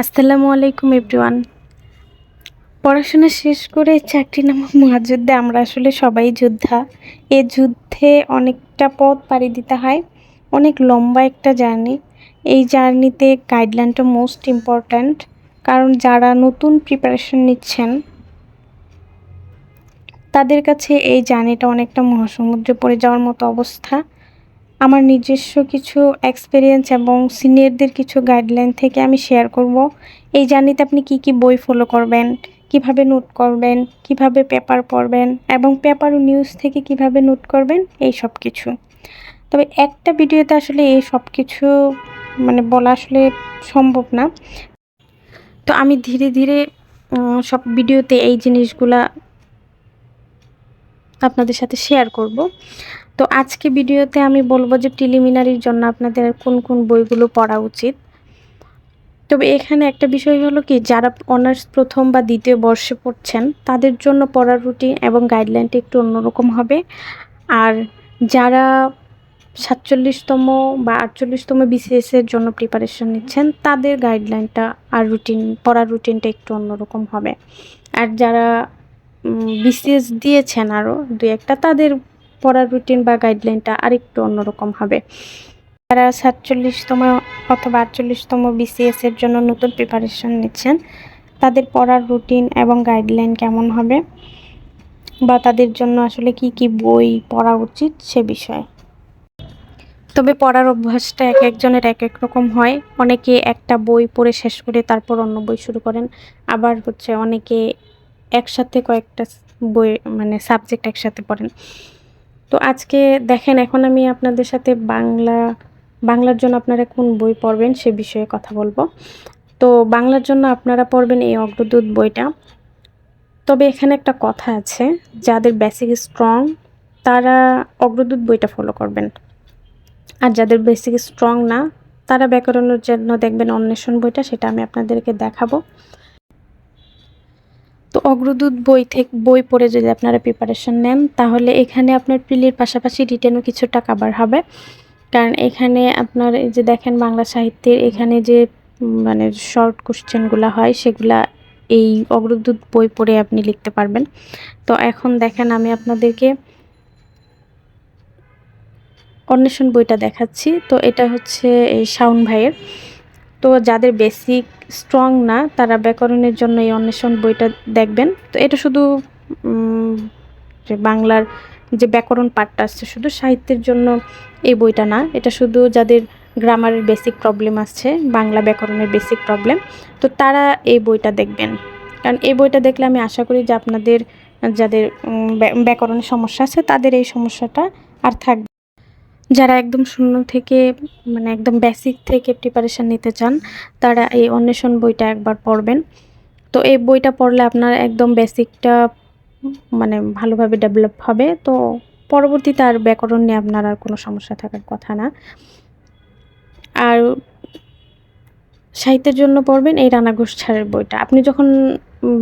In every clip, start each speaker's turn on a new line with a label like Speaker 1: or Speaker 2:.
Speaker 1: আসসালামু আলাইকুম, এভরিওয়ান। পড়াশোনা শেষ করে চাকরি নামক মহাযুদ্ধে আমরা আসলে সবাই যোদ্ধা। এ যুদ্ধে অনেকটা পথ পাড়ি দিতে হয়, অনেক লম্বা একটা জার্নি। এই জার্নিতে গাইডলাইনটা মোস্ট ইম্পর্ট্যান্ট, কারণ যারা নতুন প্রিপারেশন নিচ্ছেন, তাদের কাছে এই জার্নিটা অনেকটা মহাসমুদ্রে পড়ে যাওয়ার মতো অবস্থা। আমার নিজস্ব কিছু এক্সপিরিয়েন্স এবং সিনিয়রদের কিছু গাইডলাইন থেকে আমি শেয়ার করব। এই জার্নিতে আপনি কি কি বই ফলো করবেন, কীভাবে নোট করবেন, কীভাবে পেপার পড়বেন এবং পেপার ও নিউজ থেকে কীভাবে নোট করবেন, এই সব কিছু। তবে একটা ভিডিওতে আসলে এই সব কিছু মানে বলা আসলে সম্ভব না। তো আমি ধীরে ধীরে সব ভিডিওতে এই জিনিসগুলা আপনাদের সাথে শেয়ার করব। তো আজকে ভিডিওতে আমি বলব যে প্রিলিমিনারির জন্য আপনাদের কোন কোন বইগুলো পড়া উচিত। তবে এখানে একটা বিষয় হলো কি, যারা অনার্স প্রথম বা দ্বিতীয় বর্ষে পড়ছেন, তাদের জন্য পড়ার রুটিন এবং গাইডলাইনটা একটু অন্যরকম হবে। আর যারা সাতচল্লিশতম বা আটচল্লিশতম বিসিএসের জন্য প্রিপারেশন নিচ্ছেন, তাদের গাইডলাইনটা আর রুটিন পড়ার রুটিনটা একটু অন্যরকম হবে। আর যারা বিসিএস দিয়েছেন আরও দু একটা, তাদের পড়ার রুটিন বা গাইডলাইনটা আরেকটু অন্যরকম হবে। যারা সাতচল্লিশতম অথবা আটচল্লিশতম বিসিএস এর জন্য নতুন প্রিপারেশন নিচ্ছেন, তাদের পড়ার রুটিন এবং গাইডলাইন কেমন হবে? বা তাদের জন্য আসলে কি কি বই পড়া উচিত সে বিষয়ে। তবে পড়ার অভ্যাসটা এক একজনের এক এক রকম হয়। অনেকে একটা বই পড়ে শেষ করে তারপর অন্য বই শুরু করেন। আবার হচ্ছে অনেকে একসাথে কয়েকটা বই মানে সাবজেক্ট একসাথে পড়েন। তো আজকে দেখেন, এখন আমি আপনাদের সাথে বাংলা, বাংলার জন্য আপনারা কোন বই পড়বেন সে বিষয়ে কথা বলব। তো বাংলার জন্য আপনারা পড়বেন এই অগ্রদূত বইটা। তবে এখানে একটা কথা আছে, যাদের বেসিক স্ট্রং তারা অগ্রদূত বইটা ফলো করবেন। আর যাদের বেসিক স্ট্রং না, তারা ব্যাকরণের জন্য দেখবেন অন্বেষণ বইটা, সেটা আমি আপনাদেরকে দেখাবো। তো অগ্রদূত বই থেকে, বই পড়ে যদি আপনারা প্রিপারেশন নেন, তাহলে এখানে আপনার প্রিলির পাশাপাশি রিটেনও কিছুটা কাভার হবে। কারণ এখানে আপনার এই যে দেখেন বাংলা সাহিত্যের এখানে যে মানে শর্ট কোশ্চেনগুলো হয়, সেগুলা এই অগ্রদূত বই পড়ে আপনি লিখতে পারবেন। তো এখন দেখেন আমি আপনাদেরকে অন্বেষণ বইটা দেখাচ্ছি। তো এটা হচ্ছে, এই শাওন ভাইয়ের। তো যাদের বেসিক স্ট্রং না, তারা ব্যাকরণের জন্য এই অন্বেষণ বইটা দেখবেন। তো এটা শুধু যে বাংলার যে ব্যাকরণ পার্টটা আসছে শুধু সাহিত্যের জন্য এই বইটা না, এটা শুধু যাদের গ্রামারের বেসিক প্রবলেম আসছে, বাংলা ব্যাকরণের বেসিক প্রবলেম তো তারা এই বইটা দেখবেন। কারণ এই বইটা দেখলে আমি আশা করি যে আপনাদের, যাদের ব্যা- ব্যাকরণের সমস্যা আছে, তাদের এই সমস্যাটা আর থাকবে যারা একদম শূন্য থেকে মানে একদম বেসিক থেকে প্রিপারেশান নিতে চান, তারা এই অন্বেষণ বইটা একবার পড়বেন। তো এই বইটা পড়লে আপনার একদম বেসিকটা মানে ভালোভাবে ডেভেলপ হবে। তো পরবর্তীতে আর ব্যাকরণ নিয়ে আপনার আর কোনো সমস্যা থাকার কথা না। আর সাহিত্যের জন্য পড়বেন এই রানা ঘোষ ছাড়ের বইটা। আপনি যখন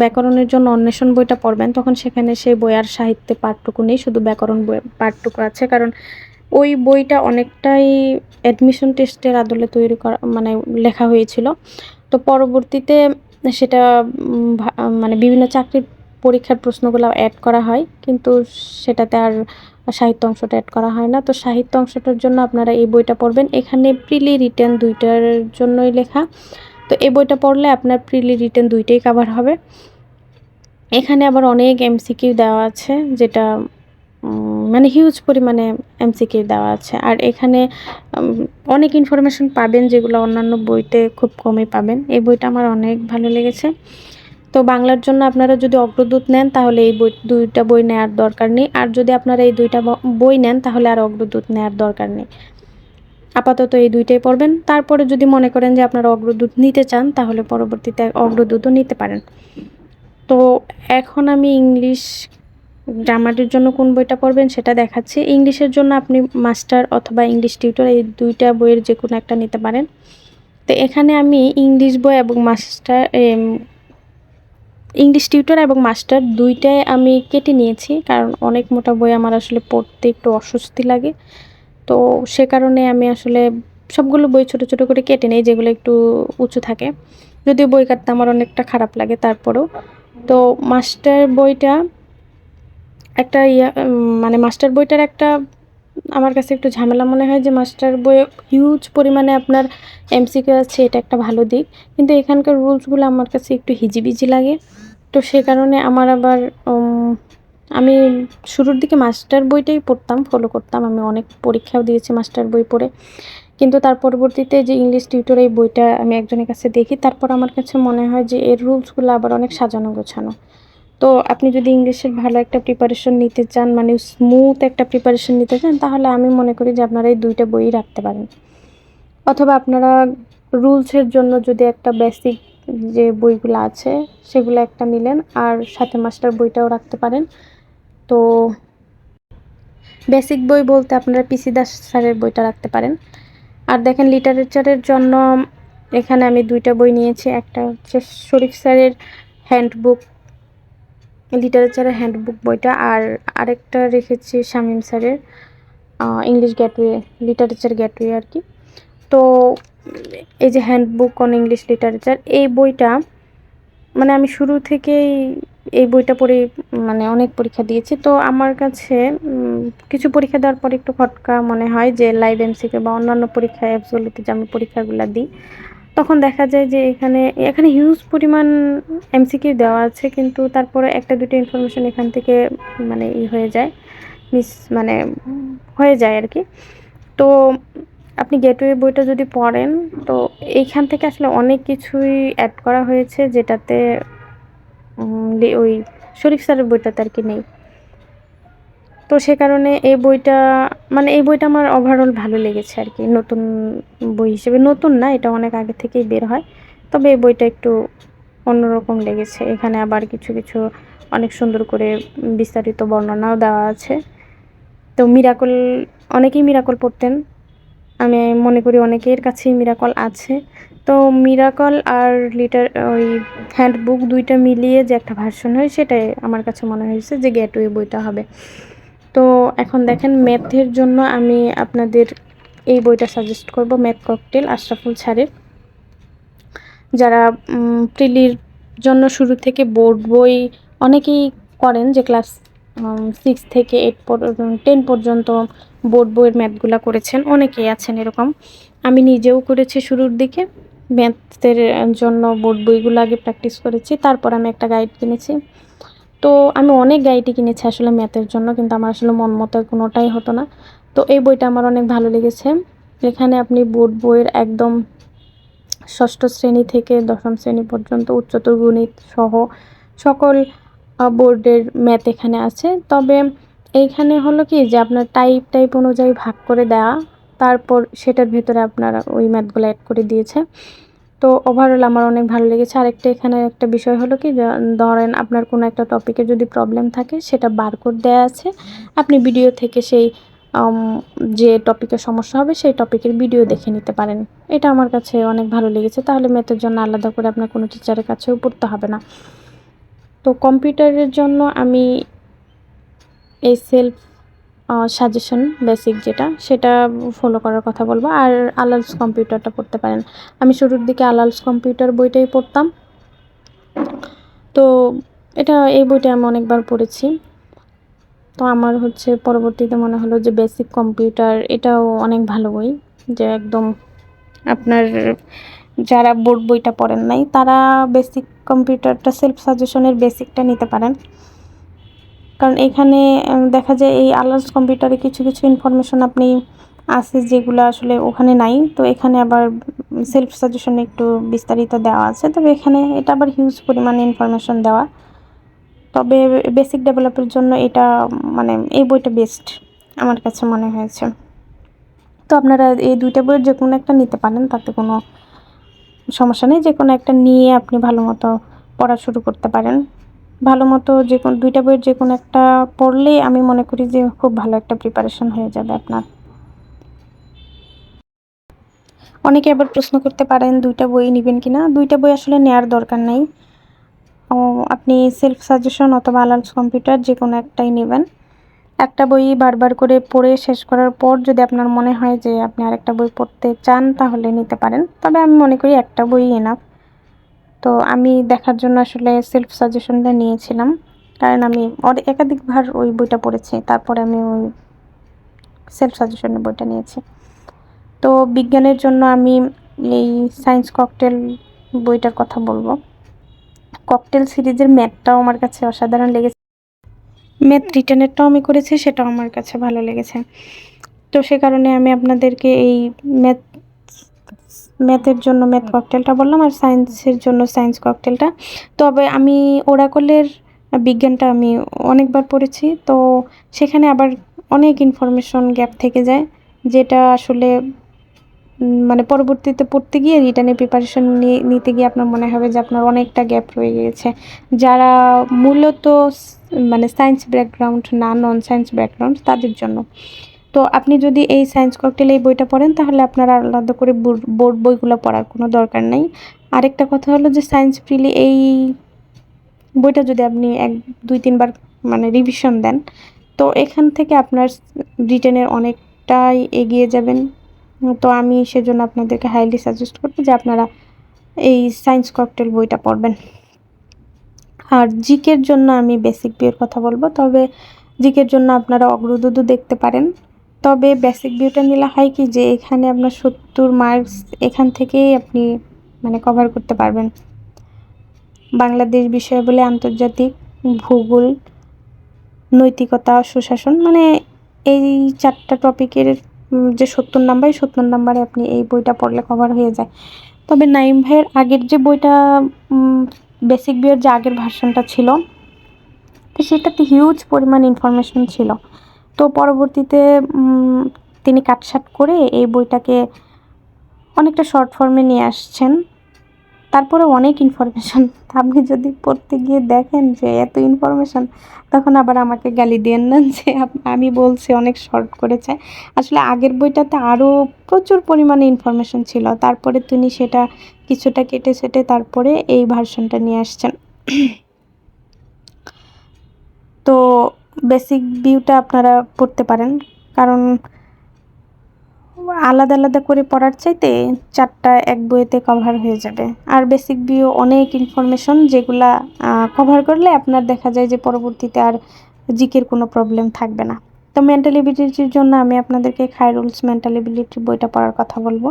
Speaker 1: ব্যাকরণের জন্য অন্বেষণ বইটা পড়বেন, তখন সেখানে সেই বই আর সাহিত্যে পাঠটুকু নেই, শুধু ব্যাকরণ বই, পাঠটুকু আছে। কারণ ওই বইটা অনেকটাই অ্যাডমিশন টেস্টের আদলে তৈরি করা মানে লেখা হয়েছিল। তো পরবর্তীতে সেটা মানে বিভিন্ন চাকরির পরীক্ষার প্রশ্নগুলো অ্যাড করা হয়, কিন্তু সেটাতে আর সাহিত্য অংশটা অ্যাড করা হয় না। তো সাহিত্য অংশটার জন্য আপনারা এই বইটা পড়বেন। এখানে প্রিলি রিটার্ন দুইটার জন্যই লেখা। তো এই বইটা পড়লে আপনার প্রিলি রিটার্ন দুইটাই কভার হবে। এখানে আবার অনেক এমসিকিউ দেওয়া আছে, যেটা মানে হিউজ পরিমাণে এমসিকিউ দেওয়া আছে। আর এখানে অনেক ইনফরমেশন পাবেন যেগুলো অন্যান্য বইতে খুব কমই পাবেন। এই বইটা আমার অনেক ভালো লেগেছে। তো বাংলার জন্য আপনারা যদি অগ্রদূত নেন, তাহলে এই বই, দুইটা বই নেওয়ার দরকার নেই। আর যদি আপনারা এই দুইটা বই নেন, তাহলে আর অগ্রদূত নেওয়ার দরকার নেই। আপাতত এই দুইটাই পড়বেন। তারপরে যদি মনে করেন যে আপনারা অগ্রদূত নিতে চান, তাহলে পরবর্তীতে অগ্রদূতও নিতে পারেন। তো এখন আমি ইংলিশ গ্রামারের জন্য কোন বইটা পড়বেন সেটা দেখাচ্ছি। ইংলিশের জন্য আপনি মাস্টার অথবা ইংলিশ টিউটর এই দুইটা বইয়ের যে কোনো একটা নিতে পারেন। তো এখানে আমি ইংলিশ বই এবং মাস্টার ইংলিশ টিউটর এবং মাস্টার দুইটাই আমি কেটে নিয়েছি, কারণ অনেক মোটা বই আমার আসলে পড়তে একটু অস্বস্তি লাগে। তো সে কারণে আমি আসলে সবগুলো বই ছোট ছোট করে কেটে নেই, যেগুলো একটু উঁচু থাকে। যদিও বই কাটতে আমার অনেকটা খারাপ লাগে তারপরেও। তো মাস্টার বইটা একটা ইয়া মানে মাস্টার বইটার একটা, আমার কাছে একটু ঝামেলা মনে হয় যে মাস্টার বইয়ে হিউজ পরিমাণে আপনার এমসিকিউ আছে, এটা একটা ভালো দিক। কিন্তু এখানকার রুলসগুলো আমার কাছে একটু হিজিবিজি লাগে। তো সে কারণে আমার আবার আমি শুরুর দিকে মাস্টার বইটাই পড়তাম ফলো করতাম। আমি অনেক পরীক্ষাও দিয়েছি মাস্টার বই পড়ে। কিন্তু তার পরবর্তীতে যে ইংলিশ টিউটর এই বইটা আমি একজনের কাছে দেখি, তারপর আমার কাছে মনে হয় যে এর রুলসগুলো আবার অনেক সাজানো গোছানো। তো আপনি যদি ইংলিশের ভালো একটা প্রিপারেশন নিতে চান মানে স্মুথ একটা প্রিপারেশন নিতে চান, তাহলে আমি মনে করি যে আপনারা এই দুইটা বই রাখতে পারেন। অথবা আপনারা রুলসের জন্য যদি একটা বেসিক যে বইগুলো আছে, সেগুলো একটা নিলেন আর সাথে মাস্টার বইটাও রাখতে পারেন। তো বেসিক বই বলতে আপনারা পিসি দাস স্যারের বইটা রাখতে পারেন। আর দেখেন লিটারেচারের জন্য এখানে আমি দুইটা বই নিয়েছি। একটা হচ্ছে শরীফ স্যারের হ্যান্ডবুক লিটারেচারের হ্যান্ডবুক বইটা আর আরেকটা রেখেছি শামীম স্যারের ইংলিশ গ্যাটওয়ে লিটারেচার গ্যাটওয়ে আর কি। তো এই যে হ্যান্ডবুক অন ইংলিশ লিটারেচার এই বইটা মানে আমি শুরু থেকেই এই বইটা পড়ে মানে অনেক পরীক্ষা দিয়েছি। তো আমার কাছে কিছু পরীক্ষা দেওয়ার পর একটু খটকা মনে হয় যে লাইভ এমসিকে বা অন্যান্য পরীক্ষা অ্যাপসগুলোতে যে আমি পরীক্ষাগুলো দিই তখন দেখা যায় যে এখানে এখানে হিউজ পরিমাণ এমসিকিউ দেওয়া আছে, কিন্তু তারপরে একটা দুটো ইনফরমেশন এখান থেকে মানে ই হয়ে যায় মিস মানে হয়ে যায় আর কি। তো আপনি গেটওয়ে বইটা যদি পড়েন, তো এইখান থেকে আসলে অনেক কিছুই অ্যাড করা হয়েছে যেটাতে ওই শরীফ স্যারের বইটাতে আর কি নেই। তো সে কারণে এই বইটা মানে এই বইটা আমার ওভারঅল ভালো লেগেছে আর কি। নতুন বই হিসেবে, নতুন না, এটা অনেক আগে থেকেই বের হয়। তবে এই বইটা একটু অন্যরকম লেগেছে। এখানে আবার কিছু কিছু অনেক সুন্দর করে বিস্তারিত বর্ণনাও দেওয়া আছে। তো মিরাকল, অনেকেই মিরাকল পড়তেন। আমি মনে করি অনেকের কাছেই মিরাকল আছে। তো মিরাকল আর লিটার, ওই হ্যান্ডবুক দুইটা মিলিয়ে যে একটা ভার্সন হয়, সেটাই আমার কাছে মনে হয়েছে যে গেটওয়ে বইটা হবে। তো এখন দেখেন ম্যাথের জন্য আমি আপনাদের এই বইটা সাজেস্ট করব ম্যাথ ককটেল আশরাফুল ছাড়ের যারা প্রিলির জন্য শুরু থেকে বোর্ড বই অনেকেই করেন যে ক্লাস সিক্স থেকে এইট টেন পর্যন্ত বোর্ড বইয়ের ম্যাথগুলো করেছেন, অনেকেই আছেন এরকম। আমি নিজেও করেছি শুরুর দিকে ম্যাথের জন্য বোর্ড বইগুলো আগে প্র্যাকটিস করেছি, তারপর আমি একটা গাইড কিনেছি। তো আমি অনেক গাইডই কিনেছি আসলে ম্যাথের জন্য, কিন্তু আমার আসলে মন মতো কোনোটাই হতো না। তো এই বইটা আমার অনেক ভালো লেগেছে। এখানে আপনি বোর্ড বইয়ের একদম ষষ্ঠ শ্রেণি থেকে দশম শ্রেণি পর্যন্ত, উচ্চতর গণিত সহ সকল বোর্ডের ম্যাথ এখানে আছে। তবে এইখানে হলো কি যে আপনার টাইপ টাইপ অনুযায়ী ভাগ করে দেওয়া তারপর সেটার ভেতরে আপনারা ওই ম্যাথগুলো অ্যাড করে দিয়েছে। তো ওভারঅল আমার অনেক ভালো লেগেছে। আরেকটা এখানে একটা বিষয় হলো কি ধরেন আপনার কোনো একটা টপিকে যদি প্রবলেম থাকে, সেটা বারকোড দেওয়া আছে। আপনি ভিডিও থেকে সেই যে টপিকের সমস্যা হবে, সেই টপিকের ভিডিও দেখে নিতে পারেন। এটা আমার কাছে অনেক ভালো লেগেছে। তাহলে ম্যাথের জন্য আলাদা করে আপনার কোনো টিচারের কাছেও পড়তে হবে না। তো কম্পিউটারের জন্য আমি এই সেলফ সাজেশন বেসিক যেটা, সেটা ফলো করার কথা বলব। আর আলালস কম্পিউটারটা পড়তে পারেন। আমি শুরুর দিকে আলালস কম্পিউটার বইটাই পড়তাম। তো এটা এই বইটা আমি অনেকবার পড়েছি। তো আমার হচ্ছে পরবর্তীতে মনে হলো যে বেসিক কম্পিউটার এটাও অনেক ভালো বই। যে একদম আপনার যারা বোর্ড বইটা পড়েন নাই, তারা বেসিক কম্পিউটারটা সেলফ সাজেশনের বেসিকটা নিতে পারেন। কারণ এখানে দেখা যায় এই আলার্স কম্পিউটারে কিছু কিছু ইনফরমেশন আপনি আছে যেগুলো আসলে ওখানে নাই। তো এখানে আবার সেলফ সাজেশনে একটু বিস্তারিত দেওয়া আছে। তবে এখানে এটা আবার হিউজ পরিমাণে ইনফরমেশন দেওয়া। তবে বেসিক ডেভেলপের জন্য এটা মানে এই বইটা বেস্ট আমার কাছে মনে হয়েছে। তো আপনারা এই দুইটা বইয়ের যে কোনো একটা নিতে পারেন, তাতে কোনো সমস্যা নেই। যে কোনো একটা নিয়ে আপনি ভালো মতো পড়া শুরু করতে পারেন। ভালো মতো যে কোনো, দুইটা বইয়ের যে কোনো একটা পড়লেই আমি মনে করি যে খুব ভালো একটা প্রিপারেশন হয়ে যাবে আপনার। অনেকে আবার প্রশ্ন করতে পারেন, দুইটা বই নেবেন কিনা? দুইটা বই আসলে নেওয়ার দরকার নাই। আপনি সেলফ সাজেশন অথবা আলার্স কম্পিউটার যে কোনো একটাই নেবেন। একটা বই বারবার করে পড়ে শেষ করার পর যদি আপনার মনে হয় যে আপনি আরেকটা বই পড়তে চান তাহলে নিতে পারেন। তবে আমি মনে করি একটা বই এনাফ তো আমি দেখার জন্য আসলে সেলফ সাজেশনটা নিয়েছিলাম। কারণ আমি একাধিকবার ওই বইটা পড়েছি, তারপরে আমি ওই সেলফ সাজেশনের বইটা নিয়েছি। তো বিজ্ঞানের জন্য আমি এই সায়েন্স ককটেল বইটার কথা বলব। ককটেল সিরিজের ম্যাথটাও আমার কাছে অসাধারণ লেগেছে। ম্যাথ রিটার্নেরটাও আমি করেছি, সেটাও আমার কাছে ভালো লেগেছে। তো সে কারণে আমি আপনাদেরকে এই ম্যাথ ম্যাথের জন্য ম্যাথ ককটেলটা বললাম আর সায়েন্সের জন্য সায়েন্স ককটেলটা। তবে আমি ওরাকলের বিজ্ঞানটা আমি অনেকবার পড়েছি তো সেখানে আবার অনেক ইনফরমেশন গ্যাপ থেকে যায় যেটা আসলে মানে পরবর্তীতে পড়তে গিয়ে রিটার্নের প্রিপারেশন নিতে গিয়ে আপনার মনে হবে যে আপনার অনেকটা গ্যাপ রয়ে গিয়েছে। যারা মূলত মানে সায়েন্স ব্যাকগ্রাউন্ড না নন সায়েন্স ব্যাকগ্রাউন্ড তাদের জন্য। তো আপনি যদি এই সায়েন্স ককটেল এই বইটা পড়েন, তাহলে আপনার আলাদা করে বোর্ড বইগুলো পড়ার কোনো দরকার নেই। আরেকটা কথা হলো যে সায়েন্স ফ্রিলি এই বইটা যদি আপনি এক, দুই, তিনবার মানে রিভিশন দেন, তো এখান থেকে আপনার রিটেনের অনেকটাই এগিয়ে যাবেন। তো আমি সেজন্য আপনাদেরকে হাইলি সাজেস্ট করব যে, আপনারা এই সায়েন্স ককটেল বইটা পড়বেন। আর জিকের জন্য আমি বেসিক বিয়ের কথা বলব, তবে জিকের জন্য আপনারা অগ্রদূতও দেখতে পারেন। তবে বেসিক বিউটা নিলে হয় কি যে এখানে আপনার সত্তর মার্কস এখান থেকেই আপনি মানে কভার করতে পারবেন। বাংলাদেশ বিষয় বলে আন্তর্জাতিক, ভূগোল, নৈতিকতা, সুশাসন মানে এই চারটা টপিকের যে সত্তর নাম্বার সত্তর নাম্বারে আপনি এই বইটা পড়লে কভার হয়ে যায়। তবে নাইম ভাইয়ের আগের যে বইটা বেসিক বিয়ের যে আগের ভার্সনটা ছিল, তো সেটাতে হিউজ পরিমাণ ইনফরমেশন ছিল। তো পরবর্তীতে তিনি কাটসাট করে এই বইটাকে অনেকটা শর্ট ফর্মে নিয়ে আসছেন। তারপরে অনেক ইনফরমেশান আপনি যদি পড়তে গিয়ে দেখেন যে এত ইনফরমেশান তখন আবার আমাকে গালি দেন না যে আমি বলছি অনেক শর্ট করেছে। আসলে আগের বইটাতে আরও প্রচুর পরিমাণে ইনফরমেশান ছিল। তারপরে তিনি সেটা কিছুটা কেটে সেটে তারপরে এই ভার্সনটা নিয়ে আসছেন। তো বেসিক ভিউটা আপনারা পড়তে পারেন। কারণ আলাদা আলাদা করে পড়ার চাইতে চারটা এক বইতে কভার হয়ে যাবে। আর বেসিক ভিউ অনেক ইনফরমেশন যেগুলা কভার করলে আপনার দেখা যায় যে পরবর্তীতে আর জিকের কোনো প্রবলেম থাকবে না। তো মেন্টাল এবিলিটির জন্য আমি আপনাদেরকে খাই রুলস মেন্টাল এবিলিটি বইটা পড়ার কথা বলব।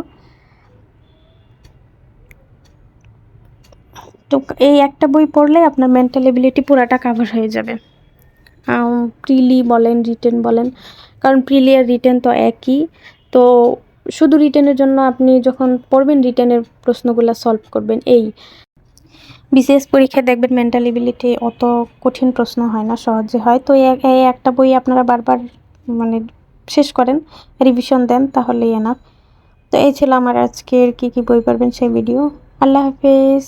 Speaker 1: তো এই একটা বই পড়লে আপনার মেন্টাল এবিলিটি পুরাটা কাভার হয়ে যাবে। প্রিলি বলেন, রিটেন বলেন, কারণ প্রিলি আর রিটেন তো একই। তো শুধু রিটেনের জন্য আপনি যখন পড়বেন, রিটেনের প্রশ্নগুলো সলভ করবেন, এই। বিশেষ পরীক্ষায় দেখবেন মেন্টাল এবিলিটি অত কঠিন প্রশ্ন হয় না, সহজে হয়। তো এই একটা বই আপনারা বারবার মানে শেষ করেন রিভিশন দেন, তাহলেই এনাফ তো এই ছিল আমার আজকের কী কী বই পড়বেন সেই ভিডিও আল্লাহ হাফেজ।